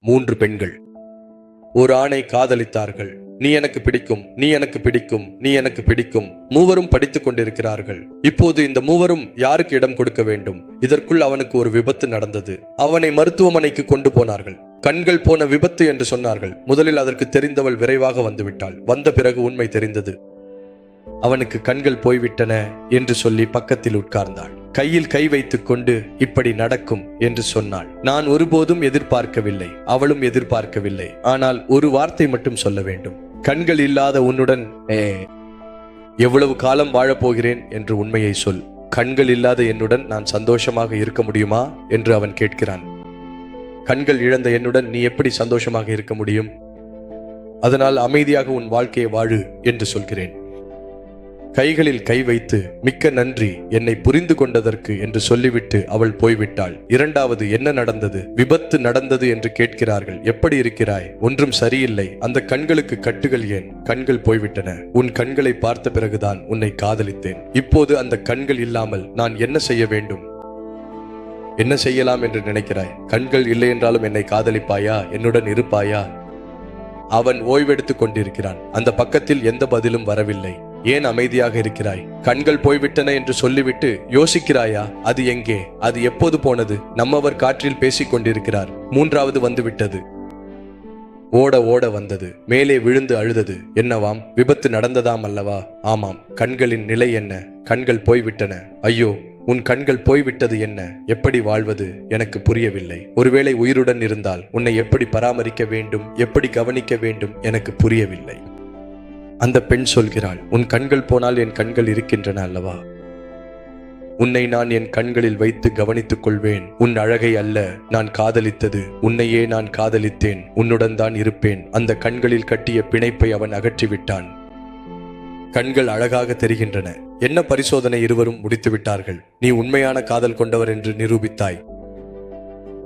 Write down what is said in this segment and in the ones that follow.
மூன்று பெண்கள். ஒரு ஆணை காதலித்தார்கள். நீ எனக்கு பிடிக்கும் நீ எனக்கு பிடிக்கும் நீ எனக்கு பிடிக்கும் மூவரும் படித்துக் கொண்டிருக்கிறார்கள். இப்போது இந்த மூவரும் யாருக்கு இடம் கொடுக்க வேண்டும்? இதற்குள் அவனுக்கு ஒரு விபத்து நடந்தது. அவனை மருத்துவமனைக்கு கொண்டு போனார்கள். கண்கள் போன விபத்து என்று சொன்னார்கள். முதலில் அதற்கு தெரிந்தவள் விரைவாக வந்துவிட்டாள். வந்த பிறகு உண்மை தெரிந்தது. அவனுக்கு கண்கள் போய்விட்டன என்று சொல்லி பக்கத்தில் உட்கார்ந்தாள். கையில் கை வைத்துக் கொண்டு இப்படி நடக்கும் என்று சொன்னாள். நான் ஒருபோதும் எதிர்பார்க்கவில்லை. அவளும் எதிர்பார்க்கவில்லை. ஆனால் ஒரு வார்த்தை மட்டும் சொல்ல வேண்டும். கண்கள் இல்லாத உன்னுடன் ஏ, எவ்வளவு காலம் வாழப்போகிறேன் என்று உண்மையை சொல். கண்கள் இல்லாத என்னுடன் நான் சந்தோஷமாக இருக்க முடியுமா? என்று அவன் கேட்கிறான். கண்கள் இழந்த என்னுடன் நீ எப்படி சந்தோஷமாக இருக்க முடியும்? அதனால் அமைதியாக உன் வாழ்க்கையை வாழு என்று சொல்கிறேன். கைகளில் கை வைத்து மிக்க நன்றி என்னை புரிந்து கொண்டதற்கு என்று சொல்லிவிட்டு அவள் போய்விட்டாள். இரண்டாவது என்ன நடந்தது? விபத்து நடந்தது? என்று கேட்கிறார்கள். எப்படி இருக்கிறாய்? ஒன்றும் சரியில்லை. அந்த கண்களுக்கு கட்டுகள் ஏன்? கண்கள் போய்விட்டன. உன் கண்களை பார்த்த பிறகுதான் உன்னை காதலித்தேன். இப்போது அந்த கண்கள் இல்லாமல் நான் என்ன செய்ய வேண்டும்? என்ன செய்யலாம் என்று நினைக்கிறாய்? கண்கள் இல்லை என்றாலும் என்னை காதலிப்பாயா? என்னுடன் இருப்பாயா? அவன் ஓய்வெடுத்துக் கொண்டிருக்கிறான். அந்த பக்கத்தில் எந்த பதிலும் வரவில்லை. ஏன் அமைதியாக இருக்கிறாய்? கண்கள் போய்விட்டன என்று சொல்லிவிட்டு யோசிக்கிறாயா? அது எங்கே? அது எப்போது போனது? நம்மவர் காற்றில் பேசிக் கொண்டிருக்கிறார். மூன்றாவது வந்துவிட்டது. ஓட ஓட வந்தது. மேலே விழுந்து அழுதது. என்னவாம்? விபத்து நடந்ததாம் அல்லவா? ஆமாம். கண்களின் நிலை என்ன? கண்கள் போய்விட்டன. ஐயோ உன் கண்கள் போய்விட்டது என்ன? எப்படி வாழ்வது? எனக்கு புரியவில்லை. ஒருவேளை உயிருடன் இருந்தால் உன்னை எப்படி பராமரிக்க வேண்டும்? எப்படி கவனிக்க வேண்டும்? எனக்கு புரியவில்லை. அந்த பெண் சொல்கிறாள் உன் கண்கள் போனால் என் கண்கள் இருக்கின்றன அல்லவா? உன்னை நான் என் கண்களில் வைத்து கவனித்துக் கொள்வேன். உன் அழகை அல்ல நான் காதலித்தது. உன்னையே நான் காதலித்தேன். உன்னுடன் தான் இருப்பேன். அந்த கண்களில் கட்டிய பிணைப்பை அவன் அகற்றிவிட்டான். கண்கள் அழகாக தெரிகின்றன. என்ன பரிசோதனை இருவரும் முடித்து விட்டார்கள் நீ உண்மையான காதல் கொண்டவர் என்று நிரூபித்தாய்.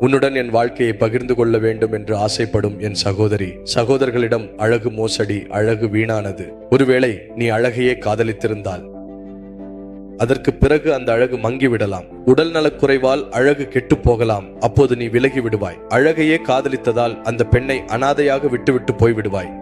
உன்னுடன் என் வாழ்க்கையை பகிர்ந்து கொள்ள வேண்டும் என்று ஆசைப்படும் என் சகோதரி. சகோதரர்களிடம் அழகு மோசடி அழகு வீணானது. ஒருவேளை நீ அழகையே காதலித்திருந்தால். அதற்கு பிறகு அந்த அழகு மங்கிவிடலாம். உடல் நலக்குறைவால் அழகு கெட்டு போகலாம். அப்போது நீ விலகி விடுவாய் அழகையே காதலித்ததால் அந்த பெண்ணை அனாதையாக விட்டுவிட்டு போய்விடுவாய்.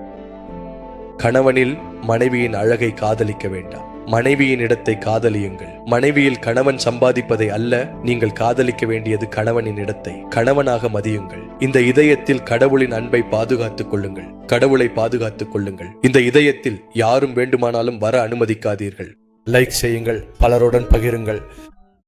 கணவனில் மனைவியின் அழகை காதலிக்க வேண்டாம். மனைவியின் இடத்தை காதலியுங்கள். மனைவியில் கணவன் சம்பாதிப்பதை அல்ல நீங்கள் காதலிக்க வேண்டியது கணவனின் இடத்தை. கணவனாக மதியுங்கள். இந்த இதயத்தில் கடவுளின் அன்பை பாதுகாத்துக் கொள்ளுங்கள். கடவுளை பாதுகாத்துக் கொள்ளுங்கள். இந்த இதயத்தில் யாரும் வேண்டுமானாலும் வர அனுமதிக்காதீர்கள். லைக் செய்யுங்கள். பலருடன் பகிருங்கள்.